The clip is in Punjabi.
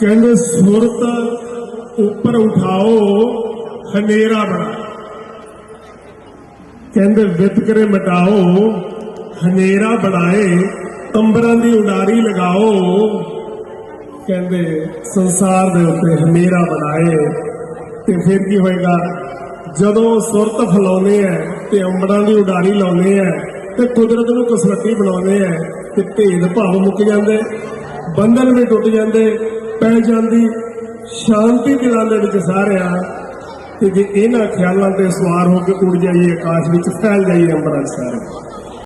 ਕਹਿੰਦੇ ਸੁਰਤ ਉੱਪਰ ਉਠਾਓ, ਹਨੇਰਾ ਬਣਾ। ਕਹਿੰਦੇ ਵਿਤਕਰੇ ਮਟਾਓ, ਹਨੇਰਾ ਬਣਾਏ ਅੰਬਰਾਂ ਦੀ ਉਡਾਰੀ ਲਗਾਓ। ਕਹਿੰਦੇ ਸੰਸਾਰ ਦੇ ਉੱਤੇ ਹਨੇਰਾ ਬਣਾਏ ਤੇ ਫਿਰ ਕੀ ਹੋਏਗਾ? ਜਦੋਂ ਸੁਰਤ ਫਲਾਉਨੇ ਆ ਤੇ ਅੰਬਰਾਂ ਦੀ ਉਡਾਰੀ ਲਾਉਨੇ ਆ ਤੇ ਕੁਦਰਤ ਨੂੰ ਕਸਵੱਟੀ ਬਣਾਉਂਦੇ ਆ ਤੇ ਭੇਦ ਭਾਵ ਮੁੱਕ ਜਾਂਦੇ, ਬੰਧਨ ਵੀ ਟੁੱਟ ਜਾਂਦੇ ਪੈ ਜਾਂਦੀ ਸ਼ਾਂਤੀ ਦਿਲਾਂ ਦੇ ਵਿੱਚ ਸਾਰਿਆ ਤੇ ਜੇ ਇਹਨਾਂ ਖਿਆਲਾਂ ਤੇ ਸਵਾਰ ਹੋ ਕੇ ਉੜ ਜਾਈਏ, ਆਕਾਸ਼ ਵਿੱਚ ਫੈਲ ਜਾਈਏ ਅੰਬਰਾਂ 'ਚ ਸਾਰੇ।